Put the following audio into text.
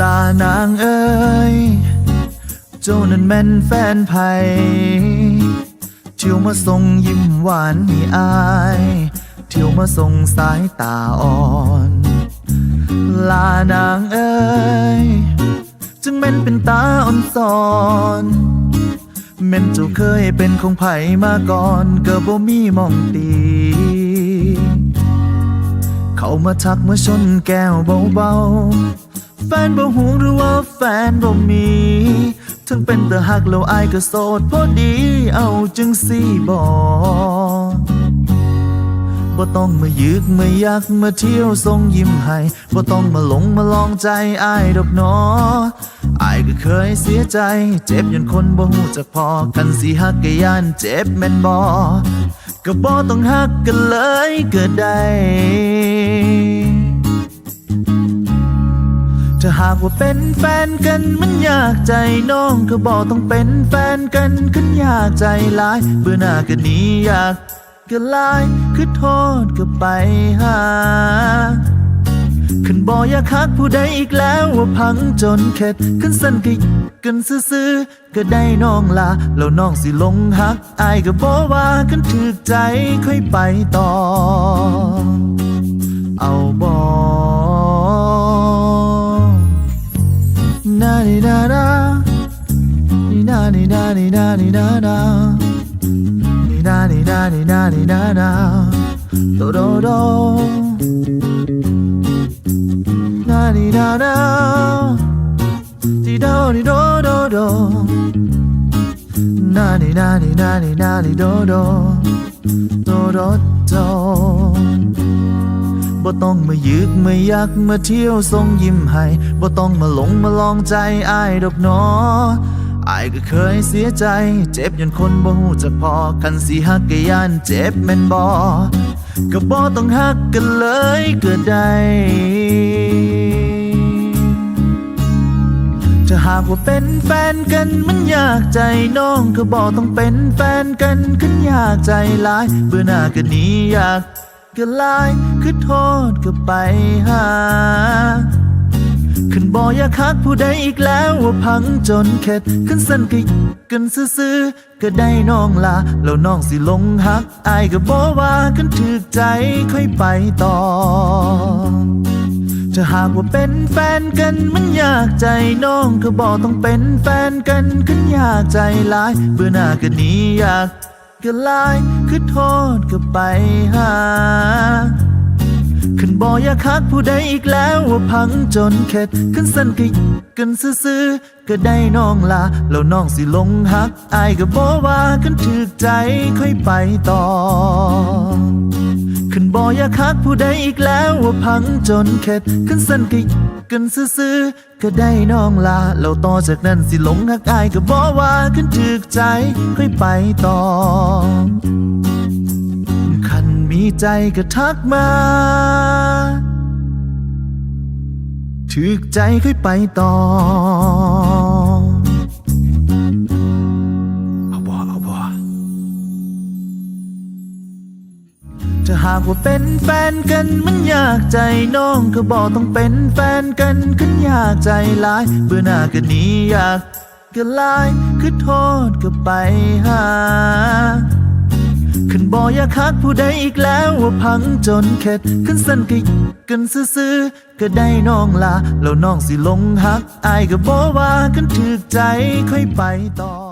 ลานางเอ้ยเจ้านั้นแม่นแฟนไผ่เที่ยวมาส่งยิ้มหวานให้อายเที่ยวมาส่งสายตาอ่อนลานางเอ้ยจึงแม่นเป็นตาอ่อนสอนแม่นเจ้าเคยเป็นของไผ่มาก่อนก็บ่มีมองตีเขามาทักมาชนแก้วเบาๆ แฟนบ่หูหรือว่าแฟนบ่มีถึงเป็นแต่หักแล้วอายก็โสดพอดีเอาจึงสี่บอกบ่ต้องมายึกมายักมาเที่ยวทรงยิ้มให้บ่ต้องมาหลงมาลองใจอายดอกนออายก็เคยเสียใจ เจ็บยันคนบ่ฮู้จักพอกันสิฮักก็ย่านเจ็บแม่นบ่ก็บ่ต้องฮักกันเลยก็ได้ หากว่าเป็นแฟนกันมันยากใจน้องก็บอกต้องเป็นแฟนกันขึ้นยากใจหลายเบื่อหน้าก็หนีอยากก็ลายคือโทษก็ไปหาขึ้นบออยากฮักผู้ใดอีกแล้วว่าพังจนเข็ดขึ้นสั้นก็กันซื่อๆก็ได้น้องลาแล้วน้องสิลงฮักอายก็บอกว่าขึ้นถึกใจค่อยไปต่อ เอาบอ ni da ni da da ni da ni da ni da ni da da do do do na ni da da di do di do do do na ni da ni da ni da ni do do do do do บ่ต้องมายึกมายักมาเที่ยวทรงยิ้มให้บ่ต้องมาหลงมาลองใจอายดอกหนอ อายก็เคยเสียใจ เจ็บยันคนบ่ฮู้จักพอคันสิฮักก็ย่านเจ็บแม่นบ่ก็บ่ต้องฮักกันเลยก็ได้ถ้าหากว่าเป็นแฟนกันมันยากใจน้องก็บอกต้องเป็นแฟนกันขึ้นยากใจหลายเบื่อหน้าก็หนีอยากก็ลายคือโทษก็ไปหา ขึ้นบออยากฮักผู้ใดอีกแล้วว่าพังจนเข็ด ขึ้นสั้นก็กันซื่อๆก็ได้น้องลาแล้วน้องสิลงฮักอายก็บอกว่ากันถึกใจค่อยไปต่อถ้าหากว่าเป็นแฟนกันมันยากใจน้องก็บอกต้องเป็นแฟนกันขึ้นยากใจหลาย เบื่อหน้าก็หนีอยากก็ลายคือโทษก็ไปหา บออยากฮักผู้ใดอีกแล้วว่าพังจนเข็ดขึ้นสั้นก็กันซื่อๆก็ได้น้องลาแล้วน้องสิลงฮักอายก็บอว่ากันถึกใจค่อยไปต่อขึ้นบออยากฮักผู้ใดอีกแล้วว่าพังจนเข็ดขึ้นสั้นก็กันซื่อๆก็ได้น้องลาแล้วต่อจากนั้นสิหลงฮักอายก็บอว่าขึ้นถึกใจค่อยไปต่อคันมีใจก็ทักมา ถึกใจค่อยไปต่อ เอาบ่เอาบ่ถ้าหากว่าเป็นแฟนกันมันยากใจน้องก็บอกต้องเป็นแฟนกันขึ้นยากใจหลาย เบื่อหน้าก็หนีอยากก็ลายคือโทษก็ไปหาขึ้นบออยากฮักผู้ใดอีกแล้วว่าพังจนเข็ดขึ้นสั้นก็ กันซื้อๆก็ได้น้องลาแล้วน้องสิลงฮักอายก็บอกว่ากันถึกใจค่อยไปต่อ